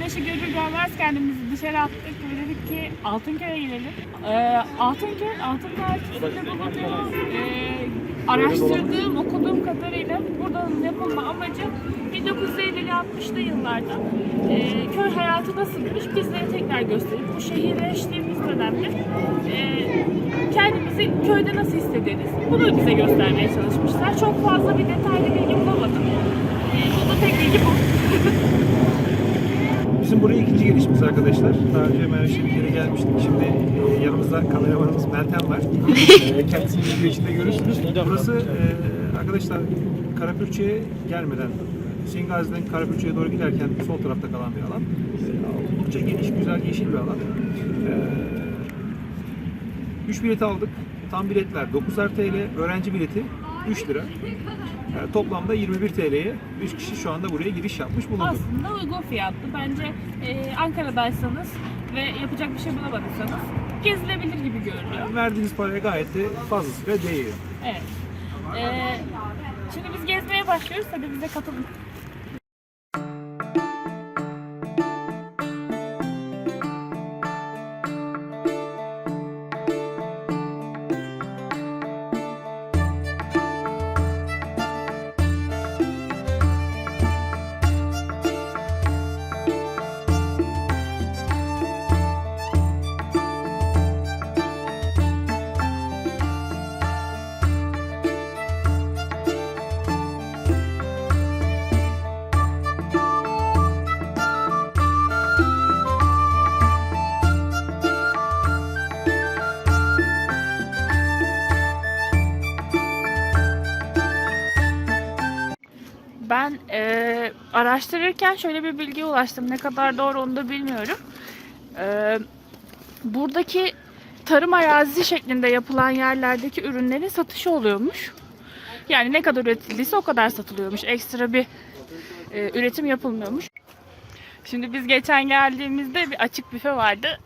güneşi görür görmez kendimizi dışarı attık ve dedik ki Altınköy'e gidelim. Ee, Altınköy, Altın Partisi'nde bulunduğu e, araştırdığım, okuduğum kadarıyla buradanın yapılma amacı 1950'li 60'lı yıllarda e, köy hayatı nasılmış bizlere tekrar gösterip bu şehirleştiğimiz dönemde e, kendimizi köyde nasıl hissederiz bunu bize göstermeye çalışmışlar. Çok fazla bir detaylı bilgi bulamadım. E, bu da tek bilgi bu. Bizim buraya ikinci gelişimiz arkadaşlar. Daha önce Meraş'ta bir kere gelmiştik. Şimdi e, yanımızda kameramanımız Meltem var. e, kendisini video içinde görürsünüz. Burası e, arkadaşlar Karapürçe'ye gelmeden Hüseyin Gazi'den Karapürçe'ye doğru giderken sol tarafta kalan bir alan. E, oldukça geniş, güzel, yeşil bir alan. E, 3 bilet aldık. Tam biletler 9'ar TL, öğrenci bileti 3 lira. E, toplamda 21 TL'ye 3 kişi şu anda buraya giriş yapmış bulunduk. Aslında uygun fiyatlı. Bence e, Ankara'daysanız ve yapacak bir şey bulamadıysanız gezilebilir gibi görünüyor. Verdiğiniz paraya gayet de fazlasıyla değiyor. Evet. E, şimdi biz gezmeye başlıyoruz. Hadi bize katılın. Ben e, araştırırken şöyle bir bilgiye ulaştım. Ne kadar doğru onu da bilmiyorum. E, buradaki tarım arazisi şeklinde yapılan yerlerdeki ürünlerin satışı oluyormuş. Yani ne kadar üretildiyse o kadar satılıyormuş. Ekstra bir e, üretim yapılmıyormuş. Şimdi biz geçen geldiğimizde bir açık büfe vardı.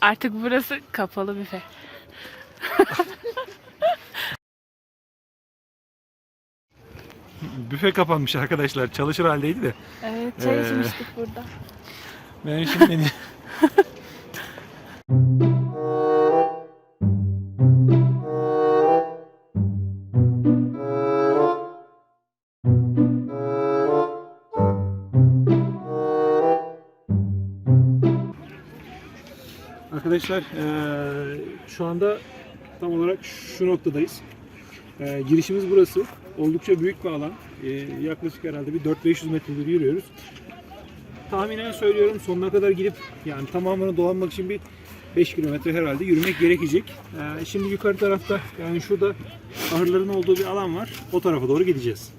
Artık burası kapalı büfe. Büfe kapanmış arkadaşlar. Çalışır haldeydi de. Evet, çay Ee, içmiştik burada. Ben şimdi beni... Arkadaşlar eee, şu anda tam olarak şu noktadayız. Eee, girişimiz burası. Oldukça büyük bir alan. Eee, yaklaşık herhalde bir 4-500 metredir yürüyoruz. Tahminen söylüyorum sonuna kadar gidip yani tamamını dolanmak için bir 5 kilometre herhalde yürümek gerekecek. Eee, şimdi yukarı tarafta yani şurada ahırların olduğu bir alan var. O tarafa doğru gideceğiz.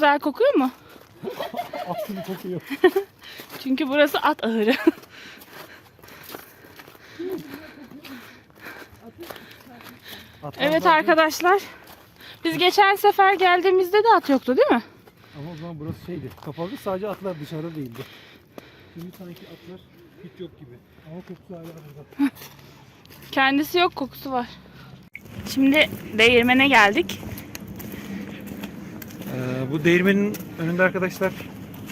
Güzel kokuyor mu? Aslında kokuyor. Çünkü burası at ahırı. evet arkadaşlar. Biz geçen sefer geldiğimizde de at yoktu değil mi? Ama o zaman burası şeydi. Kapalı sadece atlar dışarıda değildi. Şimdi sanki atlar hiç yok gibi. Ama kokusu hala burada. Kendisi yok kokusu var. Şimdi değirmene geldik. Ee, bu değirmenin önünde arkadaşlar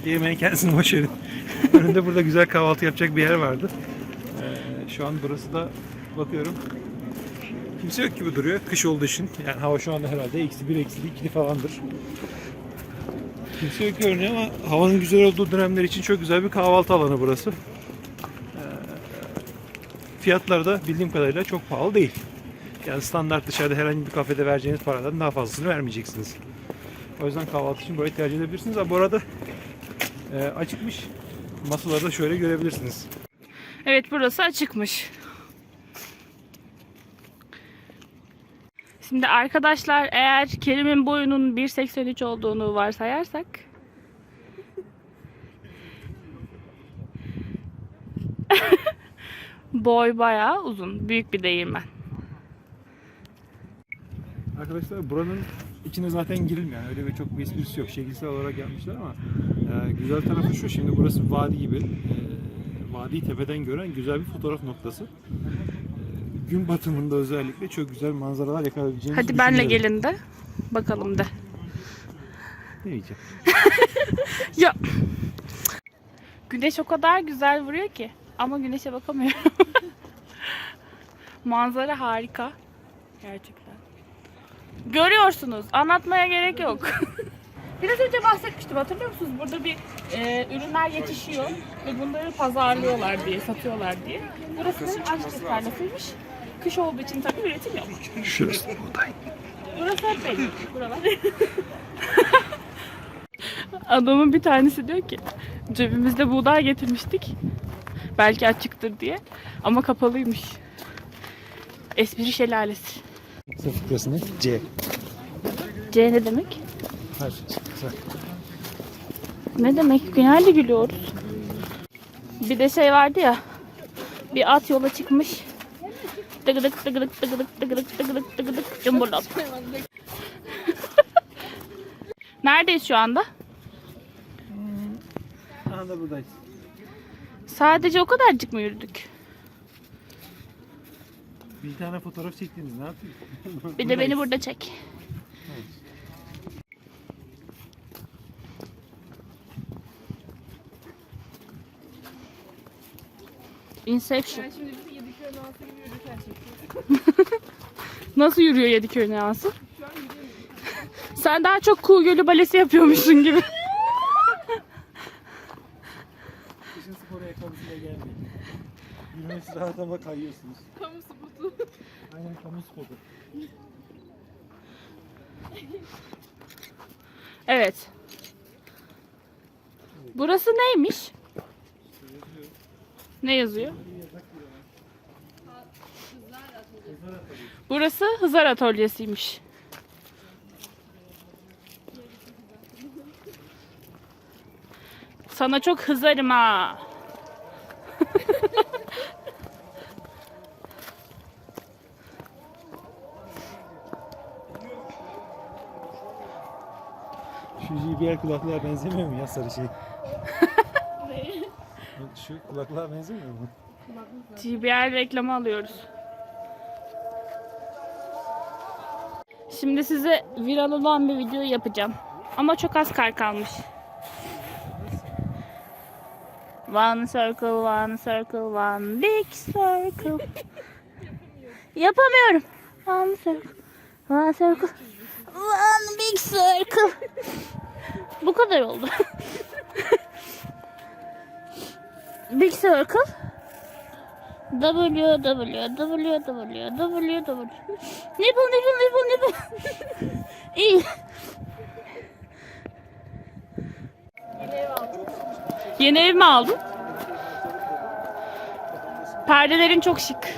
değirmenin kendisini boş verin. önünde burada güzel kahvaltı yapacak bir yer vardı. Ee, şu an burası da bakıyorum kimse yok gibi duruyor kış olduğu için. Yani hava şu anda herhalde eksi bir eksi iki falandır. Kimse yok görünüyor ama havanın güzel olduğu dönemler için çok güzel bir kahvaltı alanı burası. Ee, fiyatları da bildiğim kadarıyla çok pahalı değil. Yani standart dışarıda herhangi bir kafede vereceğiniz paradan daha fazlasını vermeyeceksiniz. O yüzden kahvaltı için burayı tercih edebilirsiniz. Ha, bu arada e, açıkmış. Masaları da şöyle görebilirsiniz. Evet burası açıkmış. Şimdi arkadaşlar eğer Kerim'in boyunun 1.83 olduğunu varsayarsak boy bayağı uzun. Büyük bir değirmen. Arkadaşlar buranın içine zaten girilmiyor. Yani öyle bir çok bir esprisi yok. Şekilsel olarak gelmişler ama e, güzel tarafı şu. Şimdi burası vadi gibi. E, vadiyi tepeden gören güzel bir fotoğraf noktası. E, gün batımında özellikle çok güzel manzaralar yakalayabileceğinizi Hadi benle gelin de bakalım de. Ne diyeceğim? Ya Güneş o kadar güzel vuruyor ki ama güneşe bakamıyorum. Manzara harika. Gerçekten. Görüyorsunuz. Anlatmaya gerek yok. Biraz önce bahsetmiştim hatırlıyor musunuz? Burada bir e, ürünler yetişiyor ve bunları pazarlıyorlar diye, satıyorlar diye. Burası açlık tarlasıymış. Kış olduğu için tabii üretim yok. Şurası buğday. Burası hep benim. Buralar. Adamın bir tanesi diyor ki cebimizde buğday getirmiştik. Belki açıktır diye. Ama kapalıymış. Espri şelalesi. Kısa fıkrası ne? C. C ne demek? Hayır. Kısa. Ne demek? Genelde gülüyoruz. Bir de şey vardı ya. Bir at yola çıkmış. Tıgıdık tıgıdık tıgıdık tıgıdık tıgıdık tıgıdık cumburlop. Neredeyiz şu anda? Anda buradayız. Sadece o kadarcık mı yürüdük? Bir tane fotoğraf çektiniz. Ne yapayım? Bir de beni burada çek. Inception. Nasıl yürüyor Yediköy Neası? Sen daha çok Kuğu Gölü balesi yapıyormuşsun gibi. Yürümesi rahat ama kayıyorsunuz. Kamu spotu. Aynen kamu spotu. Evet. Burası neymiş? Ne yazıyor? Burası Hızar Atölyesi'ymiş. Sana çok hızarım ha. JBL kulaklığa benzemiyor mu ya sarı şey? Şu kulaklığa benzemiyor mu? GBL reklamı alıyoruz. Şimdi size viral olan bir video yapacağım. Ama çok az kar kalmış. One circle, one circle, one big circle. Yapamıyorum. One circle, one circle, one big circle. Bu kadar oldu. big circle. W W W W W W Nipple nipple nipple nipple İyi. Yeni ev mi aldın? Perdelerin çok şık.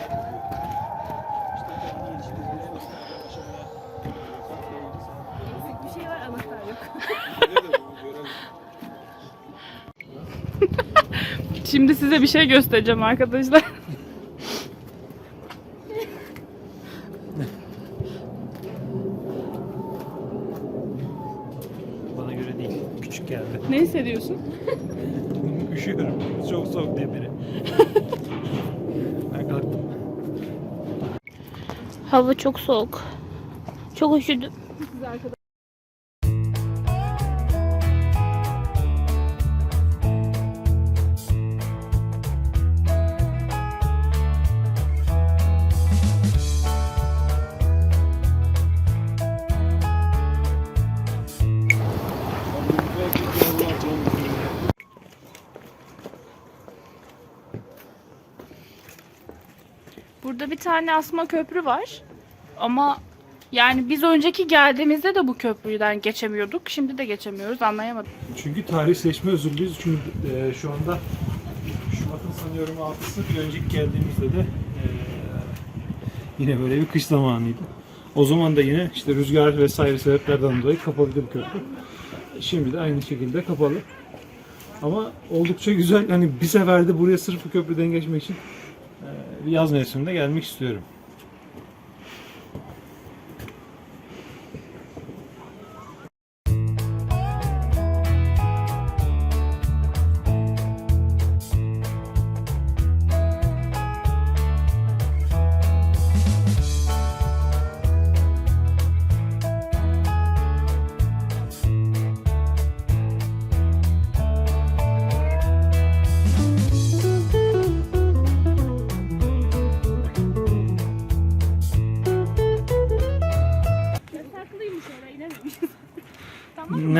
Şimdi size bir şey göstereceğim arkadaşlar. Bana göre değil. Küçük geldi. Ne hissediyorsun? Üşüyorum. Çok soğuk diye biri. ben kalktım. Hava çok soğuk. Çok üşüdüm. Burada bir tane asma köprü var. ama yani biz önceki geldiğimizde de bu köprüden geçemiyorduk. Şimdi de geçemiyoruz. Anlayamadım. Çünkü tarihleşme özürlüyüz. Çünkü e, şu anda Şubat'ın sanıyorum 6'sı bir önceki geldiğimizde de e, yine böyle bir kış zamanıydı. O zaman da yine işte rüzgar vesaire sebeplerden dolayı kapalıydı bu köprü. Şimdi de aynı şekilde kapalı. Ama oldukça güzel. Hani bir seferde buraya sırf bu köprüden geçmek için yaz mevsiminde gelmek istiyorum.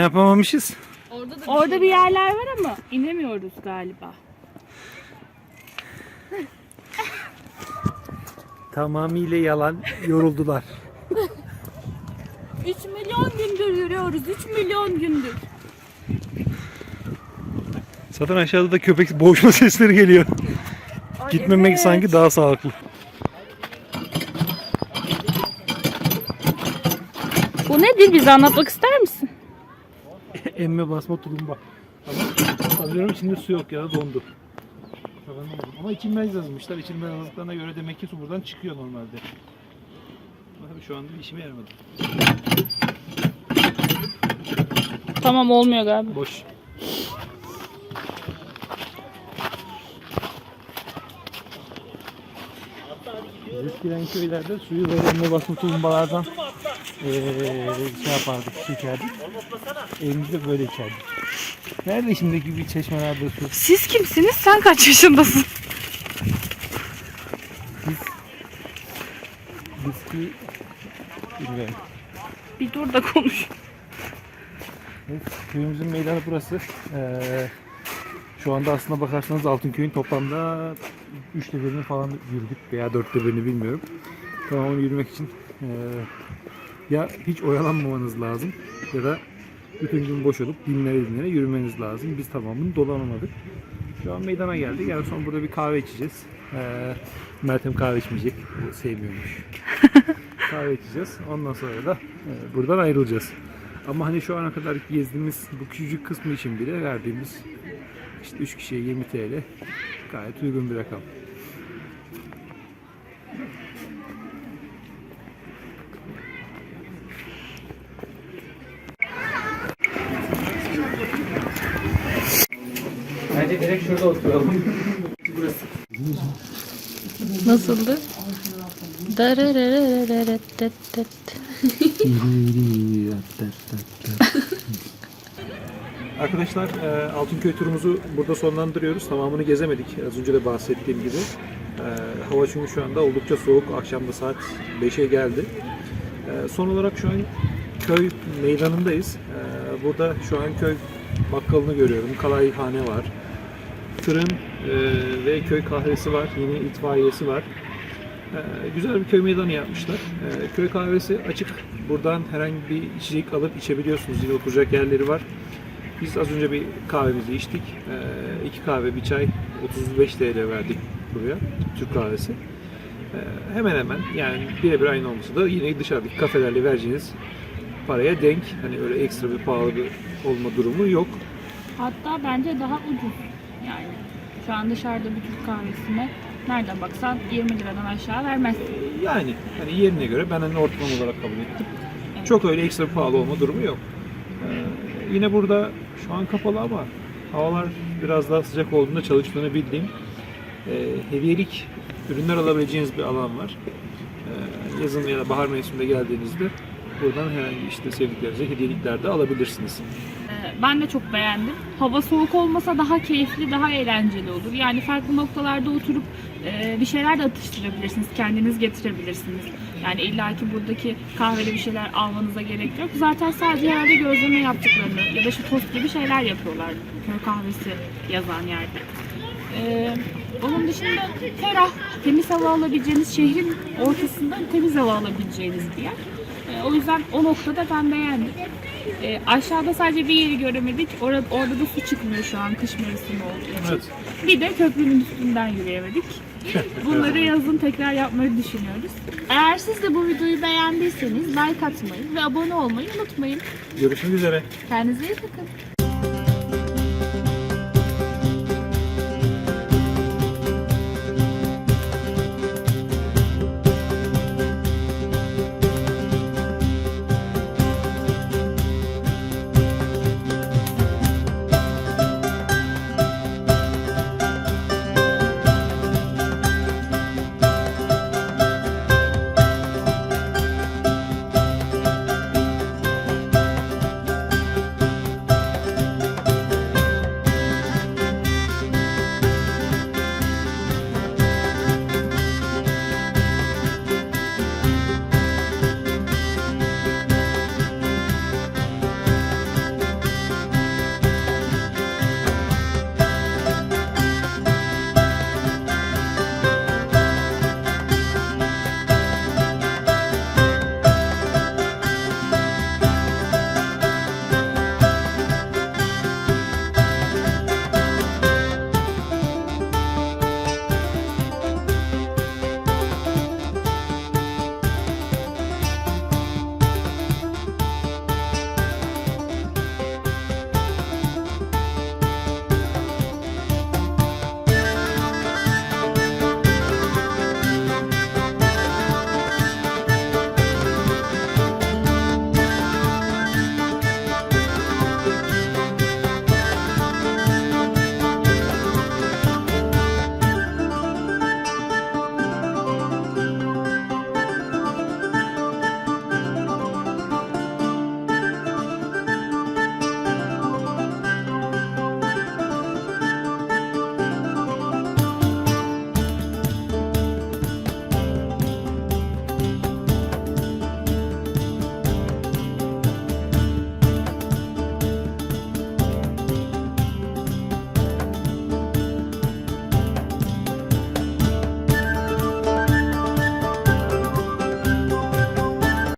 Ne yapamamışız? Orada da Orada bir yerler var ama inemiyoruz galiba. Tamamıyla yalan. Yoruldular. 3 milyon gündür yürüyoruz. 3 milyon gündür. Zaten aşağıda da köpek boğuşma sesleri geliyor. Gitmemek evet. sanki daha sağlıklı. Bu nedir? Bize anlatmak ister? Emme basma tulumba. Ama sanıyorum içinde su yok ya dondu. Ama içilmez yazmışlar. İçilmez yazdıklarına göre demek ki su buradan çıkıyor normalde. Tabii şu anda işime yaramadı. Tamam olmuyor galiba. Boş. Eskiden köylerde suyu böyle emme basma tulumbalardan eee şey yapardık, çekerdik. Elimizde böyle içerdik. Nerede şimdiki bir çeşmelerde su? Siz kimsiniz? Sen kaç yaşındasın? Bisküvi bilmiyorum. Bir dur da konuş. Evet, köyümüzün meydanı burası. Ee, şu anda aslına bakarsanız Altınköy'ün toplamda üçte birini falan yürüdük veya dörtte birini bilmiyorum. Tamamını yürümek için ee, ya hiç oyalanmamanız lazım ya da bütün gün boş olup dinlere dinlere yürümeniz lazım. Biz tamamını dolanamadık. Şu an meydana geldik. Yani son burada bir kahve içeceğiz. Ee, Meltem kahve içmeyecek. O sevmiyormuş. kahve içeceğiz. Ondan sonra da e, buradan ayrılacağız. Ama hani şu ana kadar gezdiğimiz bu küçücük kısmı için bile verdiğimiz işte 3 kişiye 20 TL gayet uygun bir rakam. Bence direkt şurada oturalım. Nasıldı? Arkadaşlar e, Altınköy turumuzu burada sonlandırıyoruz. Tamamını gezemedik. Az önce de bahsettiğim gibi. E, hava çünkü şu anda oldukça soğuk. Akşamda saat 5'e geldi. E, son olarak şu an köy meydanındayız. Burada şu an köy bakkalını görüyorum. Kalayhane var. Fırın ve köy kahvesi var. Yine itfaiyesi var. Güzel bir köy meydanı yapmışlar. Köy kahvesi açık. Buradan herhangi bir içecek alıp içebiliyorsunuz. Yine oturacak yerleri var. Biz az önce bir kahvemizi içtik. Ee, iki kahve, bir çay 35 TL verdik buraya. Türk kahvesi. Ee, hemen hemen yani birebir aynı olmasa da yine dışarıdaki kafelerle vereceğiniz paraya denk. Hani öyle ekstra bir pahalı bir olma durumu yok. Hatta bence daha ucuz. Yani şu an dışarıda bir Türk kahvesine nereden baksan 20 liradan aşağı vermez. Yani hani yerine göre ben hani ortalama olarak kabul ettim. Evet. Çok öyle ekstra pahalı olma durumu yok. Ee, yine burada şu an kapalı ama havalar biraz daha sıcak olduğunda çalıştığını bildiğim e, hediyelik ürünler alabileceğiniz bir alan var. Ee, yazın ya da bahar mevsiminde geldiğinizde buradan herhangi işte sevdiklerinize hediyelikler de alabilirsiniz. Ee, Ben de çok beğendim. Hava soğuk olmasa daha keyifli, daha eğlenceli olur. Yani farklı noktalarda oturup e, bir şeyler de atıştırabilirsiniz, kendiniz getirebilirsiniz. Yani illaki buradaki kahveli bir şeyler almanıza gerek yok. Zaten sadece herhalde gözleme yaptıklarını ya da şu tost gibi şeyler yapıyorlar köy kahvesi yazan yerde. Ee, Onun dışında ferah, temiz hava alabileceğiniz, şehrin ortasında temiz hava alabileceğiniz bir yer. E, o yüzden o noktada ben beğendim. E, aşağıda sadece bir yeri göremedik. Orada, orada da su çıkmıyor şu an kış mevsimi olduğu için. Evet. Bir de köprünün üstünden yürüyemedik. Bunları yazın tekrar yapmayı düşünüyoruz. Eğer siz de bu videoyu beğendiyseniz like atmayı ve abone olmayı unutmayın. Görüşmek üzere. Kendinize iyi bakın.